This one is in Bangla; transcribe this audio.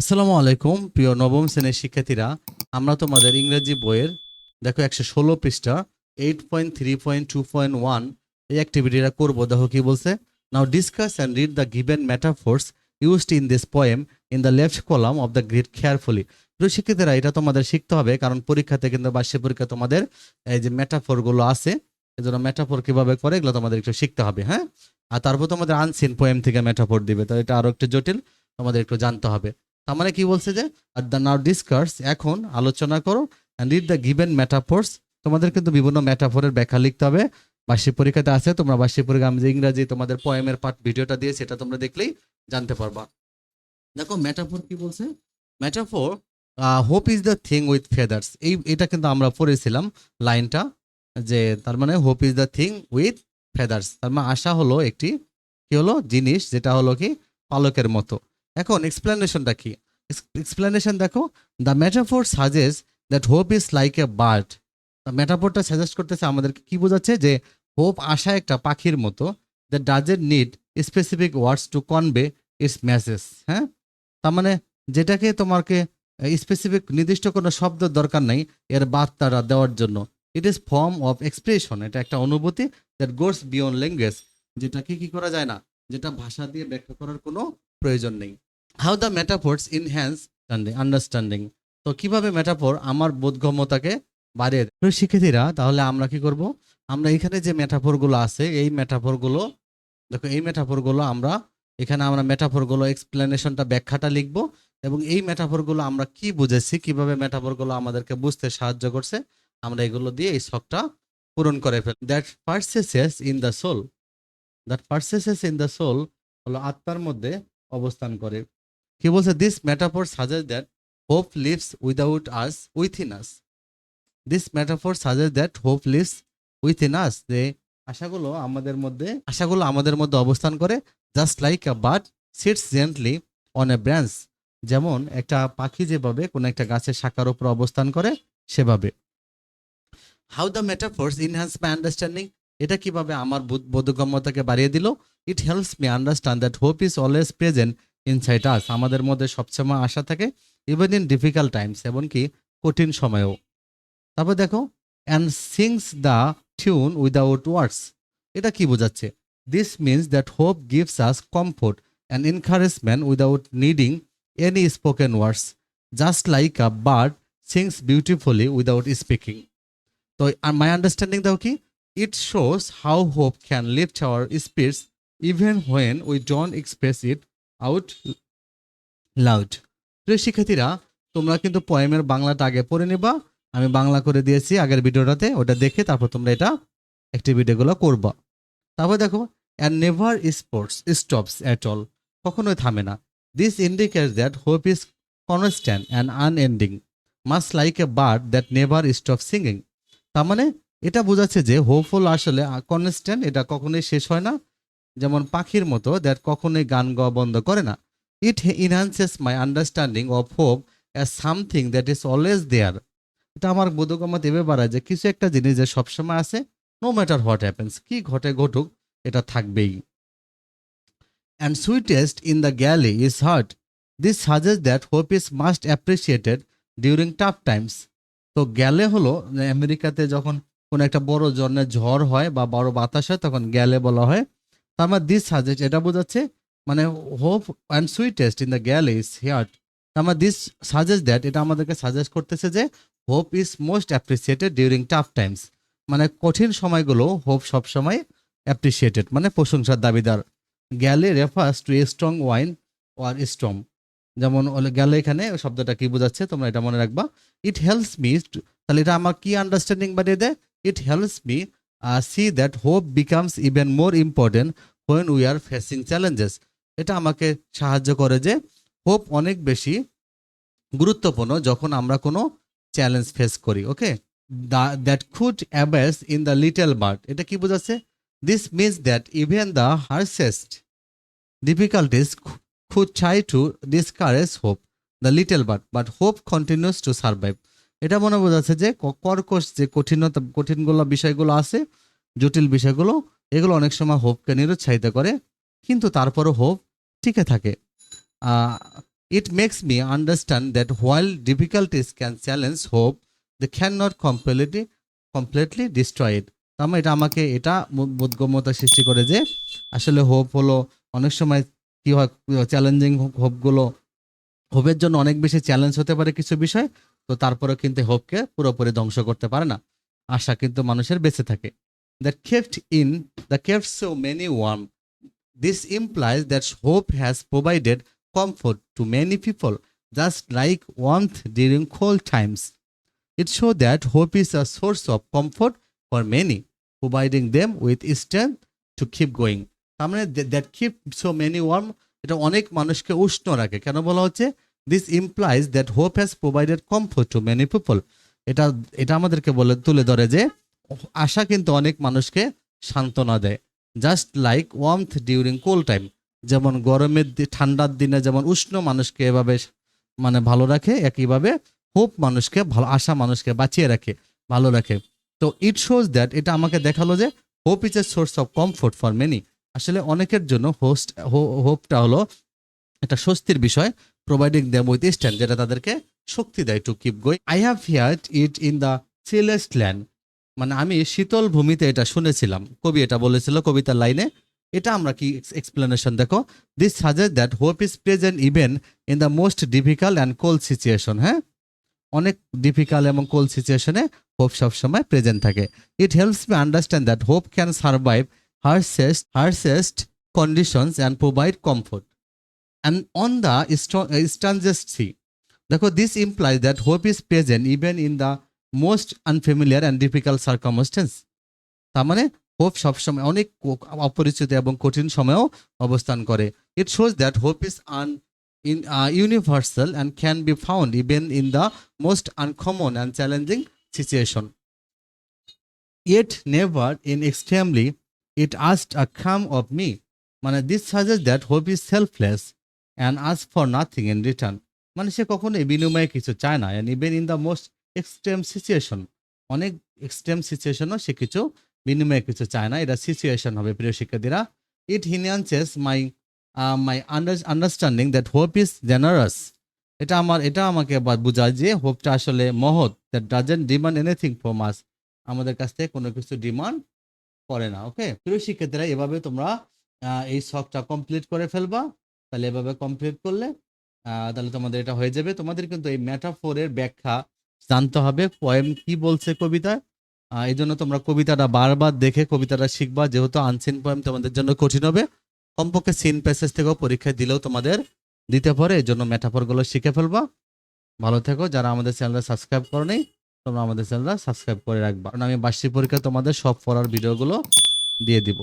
আসসালামু আলাইকুম, প্রিয় নবম শ্রেণির শিক্ষার্থীরা। আমরা তোমাদের ইংরেজি বইয়ের, দেখো একশো ষোলো পৃষ্ঠা eight point three point two point one এই অ্যাক্টিভিটিটা করব। দেখো কি বলছে? Now discuss and read the given metaphors used in this poem in the left column of the grid carefully প্রিয় শিক্ষার্থীরা, এটা তোমাদের শিখতে হবে, কারণ পরীক্ষাতে কিন্তু বার্ষিক পরীক্ষা তোমাদের এই যে ম্যাটাফোরগুলো আছে, এই জন্য ম্যাটাফোর কীভাবে করে এগুলো তোমাদের একটু শিখতে হবে হ্যাঁ? আর তারপর তোমাদের আনসিন পোয়েম থেকে ম্যাটাফোর দিবে, তো এটা আরও একটু জটিল, তোমাদের একটু জানতে হবে। তার মানে কি বলছে যে দ্য নাও ডিসকাস এখন আলোচনা করো and read the given metaphors তোমাদের কিন্তু বিভিন্ন ম্যাটাফোরের ব্যাখ্যা লিখতে হবে। বার্ষিক পরীক্ষাতে আছে, তোমরা বার্ষিক পরীক্ষা, আমি যে ইংরাজি তোমাদের পয়েমের পার্ট ভিডিওটা দিয়ে সেটা তোমরা দেখলেই জানতে পারবা। দেখো ম্যাটাফোর কি বলছে? Metaphor hope is the thing with feathers এই, এটা কিন্তু আমরা পড়েছিলাম লাইনটা, যে তার মানে hope is the thing with feathers তার মানে আশা হলো একটি, কি হলো? জিনিস যেটা হলো কি? পালকের মতো। এখন এক্সপ্লেনেশনটা কি? এক্সপ্লেনেশন দেখো the metaphor suggest that hope is like a bird মেটাফোরটা suggest করতেছে আমাদেরকে কি বোঝাচ্ছে? যে হোপ আশা একটা পাখির মতো that doesn't need specific words to convey its message হ্যাঁ? তার মানে যেটাকে তোমাকে স্পেসিফিক নির্দিষ্ট কোনো শব্দ দরকার নেই এর বার্তাটা দেওয়ার জন্য। It is form of expression এটা একটা অনুভূতি দ্যাট গোস বিয়ন্ড ল্যাঙ্গুয়েজ যেটাকে কি করা যায় না? যেটা ভাষা দিয়ে ব্যাখ্যা করার কোনো প্রয়োজন নেই। How the metaphors enhance understanding তো কীভাবে মেটাফোর আমার বোধগম্যতাকে বাড়িয়ে দেয়? শিক্ষার্থীরা, তাহলে আমরা কি করব? আমরা এখানে যে মেটাফোরগুলো আছে, এই মেটাফোরগুলো দেখো, এই মেটাফোরগুলো আমরা, এখানে আমরা মেটাফোরগুলো এক্সপ্লেনেশনটা ব্যাখ্যাটা লিখব এবং এই মেটাফোরগুলো আমরা কি বুঝেছি, কীভাবে মেটাফোরগুলো আমাদেরকে বুঝতে সাহায্য করছে, আমরা এগুলো দিয়ে এই শখটা পূরণ করে fail that perches in the soul that perches in the soul হলো আত্মার মধ্যে অবস্থান করে। কি বলছে this metaphor suggest that hope lives without us within us this metaphor suggest that hope lives within us যে আশাগুলো আমাদের মধ্যে আশাগুলো আমাদের মধ্যে অবস্থান করে just like a bird sits gently on a branch যেমন একটা পাখি যেভাবে কোনো একটা গাছের শাখার উপর অবস্থান করে সেভাবে। How the metaphors enhance my understanding এটা কীভাবে আমার বোধ- বোধগম্যতাকে বাড়িয়ে দিল? It helps me understand that hope is always present inside us আমাদের মধ্যে সবসময় আশা থাকে ইভেন ইন ডিফিকাল্ট টাইমস এমনকি কঠিন সময়েও। তারপর দেখো and sings the tune without words এটা কি বোঝাচ্ছে? This means that hope gives us comfort and encouragement without needing any spoken words just like a bird sings beautifully without speaking তো মাই আন্ডারস্ট্যান্ডিং দাও কি? It shows how hope can lift our spirits even when we don't express it out loud প্রিয় শিক্ষার্থীরা, তোমরা কিন্তু পয়েমের বাংলাটা আগে পড়ে নিবা। আমি বাংলা করে দিয়েছি আগের ভিডিওটাতে, ওটা দেখে তারপর তোমরা এটা অ্যাক্টিভিটিগুলো করবা। তারপর দেখো and never sports stops at all কখনোই থামে না। This indicates that hope is constant and unending much like a bird that never stop singing তার মানে এটা বোঝাচ্ছে যে হোপফুল আসলে কনস্ট্যান্ট এটা কখনোই শেষ হয় না। যেমন পাখির মতো দ্যাট কখনোই গান গাওয়া বন্ধ করে না। It enhances my understanding of hope as something that is always there এটা আমার বোধগম্য দেবে বাড়ায় যে কিছু একটা জিনিস যে সবসময় আছে নো ম্যাটার হোয়াট হ্যাপেন্স কী ঘটে ঘটুক, এটা থাকবেই। And sweetest in the gale is heard this suggest that hope is must appreciated during tough times তো গ্যালে হলো, আমেরিকাতে যখন কোনো একটা বড় জন্মের ঝড় হয় বা বড় বাতাস হয়, তখন গ্যালে বলা হয়। মানে দিস সাজেস্ট এটা বোঝাচ্ছে মানে hope and sweetest in the gale is তার মানে দিস সাজেস্ট দ্যাট এটা আমাদেরকে সাজেস্ট করতেছে যে hope is most appreciated during tough times মানে কঠিন সময়গুলো হোপ সবসময় অ্যাপ্রিসিয়েটেড মানে প্রশংসার দাবিদার। Gale refers to a strong wind or strong যেমন গেলে এখানে শব্দটা কি বোঝাচ্ছে, তোমরা এটা মনে রাখবা। ইট হেল্পস মি তাহলে এটা আমার কি আন্ডারস্ট্যান্ডিং বাড়িয়ে দেয়? It helps me see that hope becomes even more important when we are facing challenges এটা আমাকে সাহায্য করে যে হোপ অনেক বেশি গুরুত্বপূর্ণ যখন আমরা কোনো চ্যালেঞ্জ ফেস করি okay that could abash in the little bird এটা কি বোঝাচ্ছে? This means that even the harshest difficulties could try to discourage hope the little bird but hope continues to survive এটা মনে বোঝাচ্ছে যে কর্কশ যে কঠিনতা কঠিনগুলো বিষয়গুলো আছে জটিল বিষয়গুলো এগুলো অনেক সময় হোপকে নিরুৎসাহিত করে কিন্তু তারপরও হোপ টিকে থাকে। It makes me understand that while difficulties can challenge hope, they cannot completely completely destroy destroyed তার মানে এটা আমাকে এটা বোধগম্যতা সৃষ্টি করে যে আসলে হোপ হলো অনেক সময় কি হয় চ্যালেঞ্জিং হোপগুলো হোপের জন্য অনেক বেশি চ্যালেঞ্জ হতে পারে কিছু বিষয় তো তারপরে কিন্তু হোপকে পুরোপুরি ধ্বংস করতে পারে না। আশা কিন্তু মানুষের বেঁচে থাকে। That kept in the kept so many warm this implies that hope has provided comfort to many people just like warmth during cold times it show that hope is a source of comfort for many providing them with strength to keep going তার মানে that keep so many warm এটা অনেক মানুষকে উষ্ণ রাখে। কেন বলা হচ্ছে? This implies that hope has provided comfort to many people এটা এটা আমাদেরকে বলে, তুলে ধরে যে আশা কিন্তু অনেক মানুষকে সান্ত্বনা দেয়। Just like warmth during cold time যেমন গরমের ঠান্ডার দিনে যেমন উষ্ণ মানুষকে এভাবে মানে ভালো রাখে, একইভাবে হোপ মানুষকে, ভালো আশা মানুষকে বাঁচিয়ে রাখে, ভালো রাখে। তো ইট শোজ দ্যাট এটা আমাকে দেখাল যে hope is a source of comfort for many আসলে অনেকের জন্য হোস্ট হোপটা হলো একটা স্বস্তির বিষয়। প্রোভাইডিং দ্যাম উইথ স্ট্যান্ড যেটা তাদেরকে শক্তি দেয় to keep going I have heard it in the chillest land মানে আমি শীতল ভূমিতে এটা শুনেছিলাম। কবি এটা বলেছিল, কবিতার লাইনে। এটা আমরা কি এক্সপ্লেনেশন দেখো? This suggest that hope is present even in the most difficult and cold situation হ্যাঁ? অনেক ডিফিকাল্ট এবং কোল্ড সিচুয়েশনে হোপ সবসময় প্রেজেন্ট থাকে। It helps me understand that hope can survive harshest harshest conditions and provide comfort and on the strangest sea দেখো this implies that hope is present even in the most unfamiliar and difficult circumstance তার মানে হোপ সবসময় অনেক অপরিচিত এবং কঠিন সময়েও অবস্থান করে it shows that hope is an in uh, universal and can be found even in the most uncommon and challenging situation. Yet never in extremely it asked a crumb of me. মানে this suggests that hope is selfless and asks for nothing in return মানে সে কখনোই বিনিময়ে কিছু চায় না। And even in the most extreme situation অনেক এক্সট্রিম সিচুয়েশনও সে কিছু বিনিময়ে কিছু চায় না। এটা সিচুয়েশন হবে, প্রিয় শিক্ষার্থীরা। It enhances my my understanding that hope is generous এটা আমার, এটা আমাকে বোঝায় যে হোপটা আসলে মহৎ that doesn't demand anything from us আমাদের কাছ থেকে কোনো কিছু ডিমান্ড করে না ওকে প্রিয় শিক্ষার্থীরা, এভাবে তোমরা এই শখটা কমপ্লিট করে ফেলবা। তাহলে এভাবে কমপ্লিট করলে তাহলে তোমাদের এটা হয়ে যাবে। তোমাদের কিন্তু এই ম্যাটাফোরের ব্যাখ্যা জানতে হবে পয়েম কি বলছে কবিতায় এই জন্য তোমরা কবিতাটা বারবার দেখে কবিতাটা শিখবা, যেহেতু আনসিন পয়েম তোমাদের জন্য কঠিন হবে। কমপক্ষে সিন প্যাসেজ থেকেও পরীক্ষায় দিলেও তোমাদের দিতে পারে, এই জন্য মেটাফরগুলো শিখে ফেলবা। ভালো থেকো, যারা আমাদের চ্যানেলটা সাবস্ক্রাইব করো নেই তোমরা আমাদের চ্যানেলটা সাবস্ক্রাইব করে রাখবা। কারণ আমি বার্ষিক পরীক্ষা তোমাদের সব পড়ার ভিডিওগুলো দিয়ে দিব।